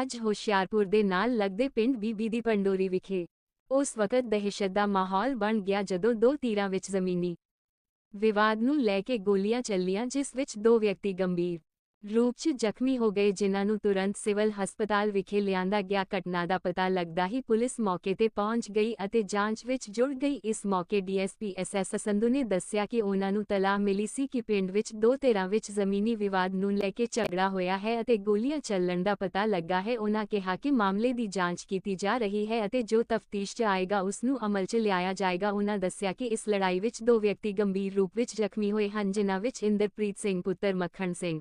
ਅੱਜ ਹੁਸ਼ਿਆਰਪੁਰ ਦੇ ਨਾਲ ਲੱਗਦੇ ਪਿੰਡ ਬੀਬੀ ਦੀ ਪੰਡੋਰੀ ਵਿਖੇ। ਉਸ ਵਕਤ ਦਹਿਸ਼ਤ ਦਾ ਮਾਹੌਲ ਬਣ ਗਿਆ ਜਦੋਂ ਦੋ ਤੀਰਾਂ ਵਿੱਚ ਜ਼ਮੀਨੀ ਵਿਵਾਦ ਨੂੰ ਲੈ ਕੇ ਗੋਲੀਆਂ ਚੱਲੀਆਂ, ਜਿਸ ਵਿੱਚ ਦੋ ਵਿਅਕਤੀ ਗੰਭੀਰ ਰੂਪ 'ਚ ਜ਼ਖਮੀ ਹੋ ਗਏ, ਜਿਨ੍ਹਾਂ ਨੂੰ ਤੁਰੰਤ ਸਿਵਲ ਹਸਪਤਾਲ ਵਿਖੇ ਲਿਆਂਦਾ ਗਿਆ। ਘਟਨਾ ਦਾ ਪਤਾ ਲੱਗਦਾ ਹੀ ਪੁਲਿਸ ਮੌਕੇ ਤੇ ਪਹੁੰਚ ਗਈ ਅਤੇ ਜਾਂਚ ਵਿੱਚ ਜੁੜ ਗਈ। ਇਸ ਮੌਕੇ ਡੀਐਸਪੀ ਐਸਐਸ ਸੰਧੂ ਨੇ ਦੱਸਿਆ ਕਿ ਉਹਨਾਂ ਨੂੰ ਤਲਾਹ ਮਿਲੀ ਸੀ ਕਿ ਪਿੰਡ ਵਿੱਚ ਦੋ ਧਿਰਾਂ ਵਿੱਚ ਜ਼ਮੀਨੀ ਵਿਵਾਦ ਨੂੰ ਲੈ ਕੇ ਝਗੜਾ ਹੋਇਆ ਹੈ ਅਤੇ ਗੋਲੀਆਂ ਚੱਲਣ ਦਾ ਪਤਾ ਲੱਗਾ ਹੈ। ਉਹਨਾਂ ਕਿਹਾ ਕਿ ਮਾਮਲੇ ਦੀ ਜਾਂਚ ਕੀਤੀ ਜਾ ਰਹੀ ਹੈ ਅਤੇ ਜੋ ਤਫਤੀਸ਼ 'ਚ ਆਏਗਾ, ਉਸ ਨੂੰ ਅਮਲ 'ਚ ਲਿਆਇਆ ਜਾਏਗਾ। ਉਹਨਾਂ ਦੱਸਿਆ ਕਿ ਇਸ ਲੜਾਈ ਵਿੱਚ ਦੋ ਵਿਅਕਤੀ ਗੰਭੀਰ ਰੂਪ ਵਿੱਚ ਜ਼ਖਮੀ ਹੋਏ ਹਨ, ਜਿਨ੍ਹਾਂ ਵਿੱਚ ਇੰਦਰਪ੍ਰੀਤ ਸਿੰਘ, ਪੁੱਤਰ ਮੱਖਣ ਸਿੰਘ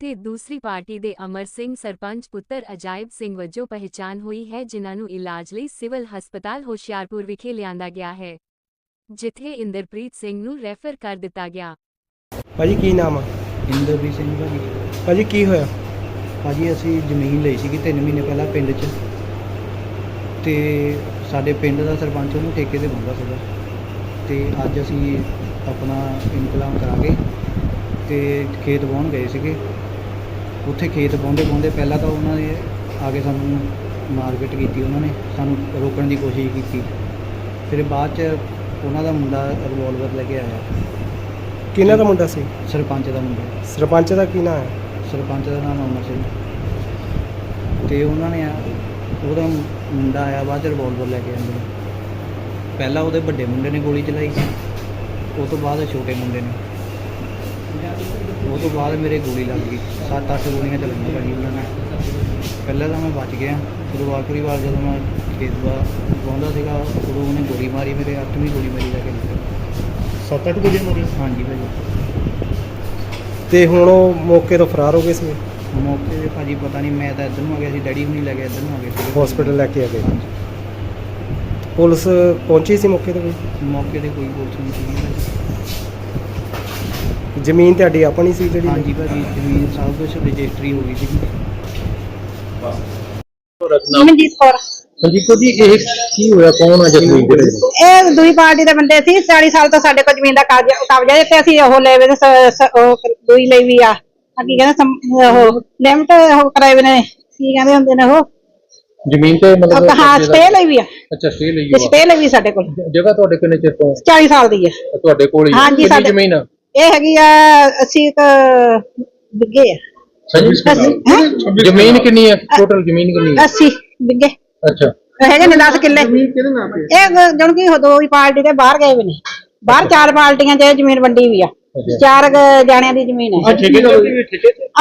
ਤੇ ਦੂਸਰੀ ਪਾਰਟੀ ਦੇ ਅਮਰ ਸਿੰਘ ਸਰਪੰਚ ਪੁੱਤਰ ਅਜਾਇਬ ਸਿੰਘ ਵਜੋਂ ਪਹਿਚਾਨ ਹੋਈ ਹੈ ਜਿਨ੍ਹਾਂ ਨੂੰ ਇਲਾਜ ਲਈ ਸਿਵਲ ਹਸਪਤਾਲ ਹੁਸ਼ਿਆਰਪੁਰ ਵਿਖੇ ਲਿਆਂਦਾ ਗਿਆ ਹੈ ਜਿੱਥੇ ਇੰਦਰਪ੍ਰੀਤ ਸਿੰਘ ਨੂੰ ਰੈਫਰ ਕਰ ਦਿੱਤਾ ਗਿਆ। ਭਾਜੀ ਕੀ ਨਾਮ ਆ? ਇੰਦਰਪ੍ਰੀਤ ਸਿੰਘ ਭਾਜੀ। ਭਾਜੀ ਕੀ ਹੋਇਆ? ਭਾਜੀ ਅਸੀਂ ਜ਼ਮੀਨ ਲਈ ਸੀਗੀ 3 ਮਹੀਨੇ ਪਹਿਲਾਂ ਪਿੰਡ 'ਚ। ਤੇ ਸਾਡੇ ਪਿੰਡ ਦਾ ਸਰਪੰਚ ਉਹਨੂੰ ਠੇਕੇ ਤੇ ਬੰਦਾ ਸੀਗਾ। ਤੇ ਅੱਜ ਅਸੀਂ ਆਪਣਾ ਇਨਕਲਾਮ ਕਰਾ ਕੇ ਤੇ ਖੇਤ ਵਾਹੁਣ ਗਏ ਸੀਗੇ। ਉੱਥੇ ਖੇਤ ਵਾਹੁੰਦੇ ਵਾਹੁੰਦੇ ਪਹਿਲਾਂ ਤਾਂ ਉਹਨਾਂ ਨੇ ਆ ਕੇ ਸਾਨੂੰ ਮਾਰਕੀਟ ਕੀਤੀ ਉਹਨਾਂ ਨੇ ਸਾਨੂੰ ਰੋਕਣ ਦੀ ਕੋਸ਼ਿਸ਼ ਕੀਤੀ। ਫਿਰ ਬਾਅਦ 'ਚ ਉਹਨਾਂ ਦਾ ਮੁੰਡਾ ਰਿਵੋਲਵਰ ਲੈ ਕੇ ਆਇਆ। ਕਿਹਨਾਂ ਦਾ ਮੁੰਡਾ ਸੀ? ਸਰਪੰਚ ਦਾ ਮੁੰਡਾ। ਸਰਪੰਚ ਦਾ ਕੀ ਨਾਮ ਹੈ? ਸਰਪੰਚ ਦਾ ਨਾਮ ਅਮਰ ਸਿੰਘ। ਤੇ ਉਹਨਾਂ ਨੇ ਆ ਉਹਦਾ ਮੁੰਡਾ ਆਇਆ ਬਾਅਦ ਚ ਰਿਵੋਲਵਰ ਲੈ ਕੇ ਆਂਦੇ ਪਹਿਲਾਂ ਉਹਦੇ ਵੱਡੇ ਮੁੰਡੇ ਨੇ ਗੋਲੀ ਚਲਾਈ। ਉਹ ਤੋਂ ਬਾਅਦ ਛੋਟੇ ਮੁੰਡੇ ਨੇ। ਉਹ ਤੋਂ ਬਾਅਦ ਮੇਰੇ ਗੋਲੀ ਲੱਗ ਗਈ। ਸੱਤ ਅੱਠ ਗੋਲੀਆਂ ਚੱਲੀਆਂ ਭਾਜੀ ਉਹਨਾਂ ਨੇ ਪਹਿਲਾਂ ਤਾਂ ਮੈਂ ਬਚ ਗਿਆ। ਫਿਰ ਆਖਰੀ ਵਾਰ ਜਦੋਂ ਮੈਂ ਖੇਤ ਵਾ ਪਾਉਂਦਾ ਸੀਗਾ ਉਦੋਂ ਉਹਨੇ ਗੋਲੀ ਮਾਰੀ ਮੇਰੇ ਅੱਠਵੀਂ ਗੋਲੀ ਮੇਰੀ ਲੈ ਕੇ। ਸੱਤ ਅੱਠ ਗੋਲੀਆਂ ਮਾਰੀਆਂ ਹਾਂਜੀ ਭਾਜੀ। ਤੇ ਹੁਣ ਉਹ ਮੌਕੇ ਤੋਂ ਫਰਾਰ ਹੋ ਗਏ ਸੀ? ਮੌਕੇ ਤੇ ਭਾਜੀ ਪਤਾ ਨਹੀਂ ਮੈਂ ਤਾਂ ਇੱਧਰ ਨੂੰ ਆ ਗਿਆ ਸੀ ਡੈਡੀ ਵੀ ਨਹੀਂ ਲੈ ਗਿਆ ਇੱਧਰ ਨੂੰ ਆ ਗਏ ਸੀ। ਹਸਪੀਟਲ ਲੈ ਕੇ ਆ ਗਏ। ਹਾਂਜੀ। ਪੁਲਿਸ ਪਹੁੰਚੀ ਸੀ ਮੌਕੇ ਤੇ ਕੋਈ? ਮੌਕੇ ਤੇ ਕੋਈ ਪੁਲਿਸ ਨਹੀਂ ਸੀਗੀ ਭਾਜੀ। ਜ਼ਮੀਨ ਤੁਹਾਡੀ ਆਪਣੀ ਸੀ ਜਿਹੜੀ? ਹਾਂਜੀ ਭਾਜੀ ਜ਼ਮੀਨ ਸਭ ਕੁਝ ਰਜਿਸਟਰੀ ਹੋ ਗਈ ਸੀ ਮਨਜੀਤ ਕੌਰ। ਹਾਂਜੀ ਕੋ ਜੀ ਇਹ ਕੀ ਹੋਇਆ? ਕੌਣ ਆ ਜ਼ਖਮੀ ਇਹ ਦੂਈ ਪਾਰਟੀ ਦੇ ਬੰਦੇ ਸੀ। 40 ਸਾਲ ਤੋਂ ਸਾਡੇ ਕੋਲ ਜ਼ਮੀਨ ਦਾ ਕਾਗਜ਼ ਕਬਜ਼ਾ ਹੈ। ਤੇ ਅਸੀਂ ਉਹ ਲੈ ਵੇ ਉਹ ਦੂਈ ਲਈ ਵੀ ਆ। ਆ ਕੀ ਕਹਿੰਦੇ ਸਮ- ਉਹ ਲਿਮਟ ਉਹ ਕਰਾਏ ਵੇ ਨੇ। ਕੀ ਕਹਿੰਦੇ ਹੁੰਦੇ ਨੇ ਉਹ? ਜ਼ਮੀਨ ਤੇ ਮਤਲਬ ਉਹ ਹਾਂ ਸਟੇ ਲਈ ਵੀ ਆ। ਅੱਛਾ ਸਟੇ ਲਈ ਤੇ ਸਟੇ ਲਈ ਵੀ ਸਾਡੇ ਕੋਲ। ਜਗ੍ਹਾ ਤੁਹਾਡੇ ਕਿੰਨੇ ਚਿਰ ਤੋਂ? 40 ਸਾਲ ਦੀ ਹੈ ਤੁਹਾਡੇ ਕੋਲ ਹੀ? ਹਾਂਜੀ, ਸਾਡੇ- ਜ਼ਮੀਨ ਇਹ ਹੈਗੀ ਆ ਅਸੀਂ ਇੱਕ ਬਿੱਗੇ ਆ। ਅਸੀਂ ਹੈਂ? ਜ਼ਮੀਨ ਕਿੰਨੀ ਹੈ? ਟੋਟਲ ਜ਼ਮੀਨ ਕਿੰਨੀ ਹੈ? 80 ਬਿੱਗੇ ਅੱਛਾ। ਹੈਗੇ ਨੇ 10 ਕਿੱਲੇ। ਇਹ ਜਣ ਕੀ ਦੋ ਹੀ ਪਾਰਟੀ ਦੇ ਬਾਹਰ ਗਏ ਵੀ ਨੇ। ਬਾਹਰ ਚਾਰ ਪਾਰਟੀਆਂ 'ਚ ਇਹ ਜ਼ਮੀਨ ਵੰਡੀ ਵੀ ਆ। ਚਾਰ ਕੁ ਜਾਣਿਆਂ ਦੀ ਜ਼ਮੀਨ ਹੈ।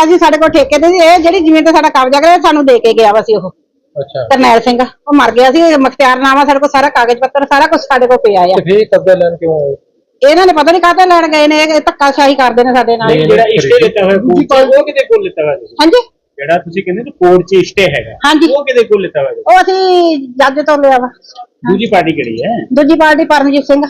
ਅੱਜ ਸਾਡੇ ਕੋਲ ਠੇਕੇ ਤੇ ਸੀ। ਇਹ ਜਿਹੜੀ ਜ਼ਮੀਨ ਤੇ ਸਾਡਾ ਕਬਜ਼ਾ ਕਰਿਆ ਸਾਨੂੰ ਦੇ ਕੇ ਗਿਆ ਵਾ ਸੀ ਉਹ। ਅੱਛਾ। ਕਰਨੈਲ ਸਿੰਘ। ਉਹ ਮਰ ਗਿਆ ਸੀ। ਮਖਤਿਆਰਨਾਮਾ ਸਾਡੇ ਕੋਲ ਸਾਰਾ ਕਾਗਜ਼ ਪੱਤਰ ਸਾਰਾ ਕੁਝ ਸਾਡੇ ਕੋਲ ਪਿਆ ਆ। ਤੇ ਫਿਰ ਕਬਜ਼ਾ ਲੈਣ ਕਿਉਂ ਆਏ? ਇਹਨਾਂ ਨੇ ਪਤਾ ਨਹੀਂ ਕਾਹਤੇ ਲੈਣ ਗਏ ਨੇ ਇਹ ਧੱਕਾਸ਼ਾਹੀ ਕਰਦੇ ਨੇ ਸਾਡੇ ਨਾਲ। ਜਿਹੜਾ ਇਸ਼ਟੇ ਲਿੱਤਾ ਹੋਇਆ ਕੋਰਟ ਚ। ਉਹ ਕਿਤੇ ਕੋਲ ਲਿੱਤਾ ਹੋਇਆ ਤੁਸੀਂ? ਹਾਂਜੀ? ਜਿਹੜਾ ਤੁਸੀਂ ਕਹਿੰਦੇ ਨਾ ਕੋਰਟ ਚ ਇਸ਼ਟੇ ਹੈਗਾ। ਹਾਂਜੀ। ਉਹ ਕਿਤੇ ਕੋਲ ਲਿੱਤਾ ਹੋਇਆ ਉਹ ਅਸੀਂ ਜੱਜ ਤੋਂ ਲਿਆ ਵਾ। ਦੂਜੀ ਪਾਰਟੀ ਕਿਹੜੀ ਹੈ? ਦੂਜੀ ਪਾਰਟੀ ਪਰਮਜੀਤ ਸਿੰਘ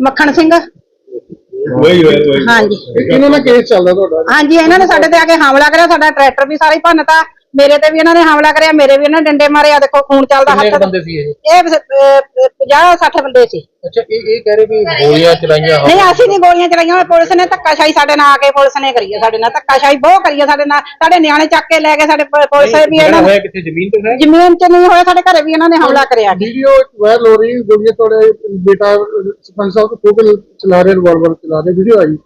ਮੱਖਣ ਸਿੰਘ। ਉਹੀ ਹੋਇਆ ਉਹੀ ਹਾਂਜੀ। ਇਹਨਾਂ ਨਾਲ ਕੇਸ ਚੱਲਦਾ ਤੁਹਾਡਾ। ਹਾਂਜੀ ਇਹਨਾਂ ਨੇ ਸਾਡੇ ਤੇ ਆ ਕੇ ਹਮਲਾ ਕਰਿਆ ਸਾਡਾ ਟਰੈਕਟਰ ਵੀ ਸਾਰਾ ਹੀ ਭੰਨਤਾ। ਮੇਰੇ ਤੇ ਵੀ ਇਹਨਾਂ ਨੇ ਹਮਲਾ ਕਰਿਆ ਮੇਰੇ ਵੀ ਇਹਨਾਂ ਨੇ ਡੰਡੇ ਮਾਰੇ ਆ ਦੇਖੋ ਖੂਨ ਚੱਲਦਾ ਕਿੰਨੇ ਕੁ ਹੱਥ ਬੰਦੇ ਸੀ ਇਹ? ਇਹ 50 60 ਬੰਦੇ ਸੀ। ਅੱਛਾ ਇਹ ਇਹ ਕਹਿ ਰਹੇ ਵੀ ਗੋਲੀਆਂ ਚਲਾਈਆਂ ਨਹੀਂ ਅਸੀਂ ਨਹੀਂ ਗੋਲੀਆਂ ਚਲਾਈਆਂ ਹੋਈਆਂ, ਪੁਲਿਸ ਨੇ ਧੱਕਾਸ਼ਾਹੀ ਸਾਡੇ ਨਾਲ ਆ ਕੇ ਪੁਲਿਸ ਨੇ ਕਰੀ ਹੈ ਸਾਡੇ ਨਾਲ ਧੱਕਾਸ਼ਾਹੀ ਬਹੁਤ ਕਰੀ ਹੈ ਸਾਡੇ ਨਾਲ ਸਾਡੇ ਨਿਆਣੇ ਚੱਕ ਕੇ ਲੈ ਗਏ ਸਾਡੇ ਪ- ਪੁਲਿਸ ਵੀ ਇਹਨਾਂ ਨੇ ਕਿਤੇ ਜ਼ਮੀਨ ਤੇ ਹੈ ਜ਼ਮੀਨ 'ਚ ਨਹੀਂ ਹੋਇਆ ਸਾਡੇ ਘਰੇ ਵੀ ਇਹਨਾਂ ਨੇ ਹਮਲਾ ਕਰਿਆ ਵੀਡੀਓ ਵਾਇਰਲ ਹੋ ਰਹੀ ਗੋਲੀਆਂ ਤੁਹਾਡੇ ਬੇਟਾ ਸਰਪੰਚ ਸਾਹਿਬ ਤੋਂ ਕੋਲ ਚਲਾ ਰਹੇ ਰਿਵਾਲਵਰ ਚਲਾ ਰਹੇ ਵੀਡੀਓ ਆਈ।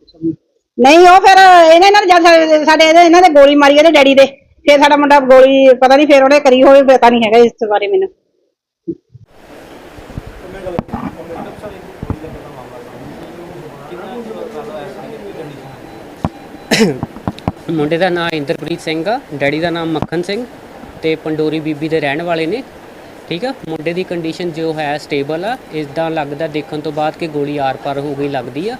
ਨਹੀਂ ਉਹ ਫਿਰ ਇਹਨੇ ਇਹਨਾਂ ਨੇ ਜਦ ਸਾਡੇ- ਸਾਡੇ ਇਹਦੇ- ਇਹਨਾਂ ਨੇ ਗੋਲੀ ਮਾਰੀ ਇਹਦੇ ਡੈਡੀ ਦੇ। ਫਿਰ ਸਾਡਾ ਮੁੰਡਾ ਗੋਲੀ, ਪਤਾ ਨਹੀਂ ਫਿਰ ਉਹਨੇ ਕਰੀ ਹੋਵੇ, ਪਤਾ ਨਹੀਂ ਹੈਗਾ ਇਸ ਬਾਰੇ ਮੈਨੂੰ। ਮੁੰਡੇ ਦਾ ਨਾਮ ਇੰਦਰਪ੍ਰੀਤ ਸਿੰਘ ਆ, ਡੈਡੀ ਦਾ ਨਾਮ ਮੱਖਣ ਸਿੰਘ ਤੇ ਪੰਡੋਰੀ ਬੀਬੀ ਦੇ ਰਹਿਣ ਵਾਲੇ ਨੇ, ਠੀਕ ਆ? ਮੁੰਡੇ ਦੀ ਕੰਡੀਸ਼ਨ ਜੋ ਹੈ ਸਟੇਬਲ ਆ ਇਸਦਾ ਲੱਗਦਾ ਦੇਖਣ ਤੋਂ ਬਾਅਦ ਕਿ ਗੋਲੀ ਆਰ-ਪਾਰ ਹੋ ਗਈ, ਲੱਗਦੀ ਆ।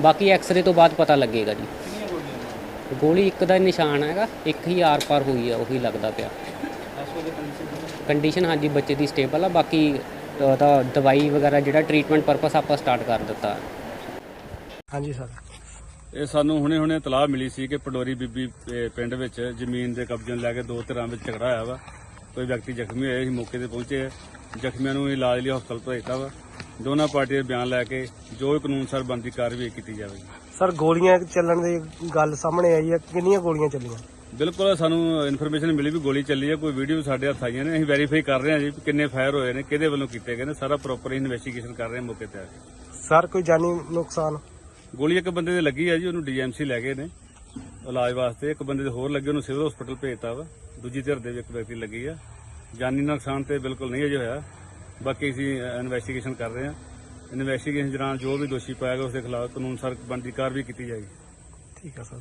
ਬਾਕੀ ਐਕਸ-ਰੇ ਤੋਂ ਬਾਅਦ ਪਤਾ ਲੱਗੇਗਾ ਜੀ। ਗੋਲੀ ਇੱਕ ਦਾ ਨਿਸ਼ਾਨ ਹੈਗਾ ਇੱਕ ਹੀ ਆਰ-ਪਾਰ ਹੋਈ ਆ ਉਹੀ ਲੱਗਦਾ ਪਿਆ। ਕੰਡੀਸ਼ਨ ਹਾਂਜੀ ਬੱਚੇ ਦੀ ਸਟੇਬਲ ਆ ਬਾਕੀ ਉਹਦਾ ਦਵਾਈ ਵਗੈਰਾ ਜਿਹੜਾ ਟ੍ਰੀਟਮੈਂਟ ਪਰਪਸ ਆਪਾਂ ਸਟਾਰਟ ਕਰ ਦਿੱਤਾ। ਹਾਂਜੀ ਸਰ। ਇਹ ਸਾਨੂੰ ਹੁਣੇ ਹੁਣੇ ਇਤਲਾਹ ਮਿਲੀ ਸੀ ਕਿ ਪਡੋਰੀ ਬੀਬੀ ਪਿੰਡ ਵਿੱਚ ਜ਼ਮੀਨ ਦੇ ਕਬਜ਼ੇ ਨੂੰ ਲੈ ਕੇ ਦੋ ਧਿਰਾਂ ਵਿੱਚ ਝਗੜਾ ਹੋਇਆ ਵਾ। ਕੋਈ ਵਿਅਕਤੀ ਜ਼ਖਮੀ ਹੋਇਆ ਸੀ ਮੌਕੇ ਤੇ ਪਹੁੰਚੇ। ਆ। ਜ਼ਖਮੀਆਂ ਨੂੰ ਇਲਾਜ ਲਈ ਹਸਪਤਾਲ ਭੇਜਤਾ ਵਾ। ਦੋਨਾਂ ਪਾਰਟੀਆਂ ਦੇ ਬਿਆਨ ਲੈ ਕੇ ਜੋ ਕਾਨੂੰਨ ਸਰ ਬਣਦੀ ਕਾਰਵਾਈ ਕੀਤੀ ਜਾਵੇਗੀ। ਸਰ ਗੋਲੀਆਂ ਚੱਲਣ ਦੀ ਗੱਲ ਸਾਹਮਣੇ ਆਈ ਹੈ। ਕਿੰਨੀਆਂ ਗੋਲੀਆਂ ਚੱਲੀਆਂ? ਬਿਲਕੁਲ ਸਾਨੂੰ ਇਨਫੋਰਮੇਸ਼ਨ ਮਿਲੀ ਵੀ ਗੋਲੀ ਚੱਲੀ ਹੈ। ਕੋਈ ਵੀਡੀਓ ਸਾਡੇ ਹੱਥ ਆਈਆਂ ਨੇ। ਅਸੀਂ ਵੈਰੀਫਾਈ ਕਰ ਰਹੇ ਹਾਂ ਜੀ ਕਿੰਨੇ ਫਾਇਰ ਹੋਏ ਨੇ ਕਿਹਦੇ ਵੱਲੋਂ ਕੀਤੇ ਗਏ ਨੇ। ਸਾਰਾ ਪ੍ਰੋਪਰ ਇਨਵੈਸਟੀਗੇਸ਼ਨ ਕਰ ਰਹੇ ਹਾਂ ਮੌਕੇ ਤੇ ਆ ਕੇ। ਸਰ ਕੋਈ ਜਾਨੀ ਨੁਕਸਾਨ? ਗੋਲੀ ਇੱਕ ਬੰਦੇ ਦੇ ਲੱਗੀ ਹੈ ਜੀ ਉਹਨੂੰ ਡੀਐਮਸੀ ਲੈ ਗਏ ਨੇ। ਇਲਾਜ ਵਾਸਤੇ ਇੱਕ ਬੰਦੇ ਦੇ ਹੋਰ ਲੱਗੇ ਉਹਨੂੰ ਸਿਵਲ ਹਸਪੀਟਲ ਭੇਜਤਾ ਵਾ। ਦੂਜੀ ਧਿਰ ਦੇ ਵੀ ਇੱਕ ਵਿਅਕਤੀ ਲੱਗੀ ਆ। ਜਾਨੀ ਨੁਕਸਾਨ ਤੇ ਬਿਲਕੁਲ ਨਹੀਂ ਅਜੇ ਹੋਇਆ। ਬਾਕੀ ਅਸੀਂ ਇਨਵੈਸਟੀਗੇਸ਼ਨ ਕਰ ਰਹੇ ਹਾਂ। ਇਨਵੈਸਟੀਗੇਸ਼ਨ ਦੌਰਾਨ ਜੋ ਵੀ ਦੋਸ਼ੀ ਪਾਇਆ ਗਿਆ ਉਸ ਦੇ ਖਿਲਾਫ ਕਾਨੂੰਨ ਸਰ ਬਣਦੀ ਕਾਰਵਾਈ ਕੀਤੀ ਜਾਏਗੀ। ਠੀਕ ਹੈ ਸਰ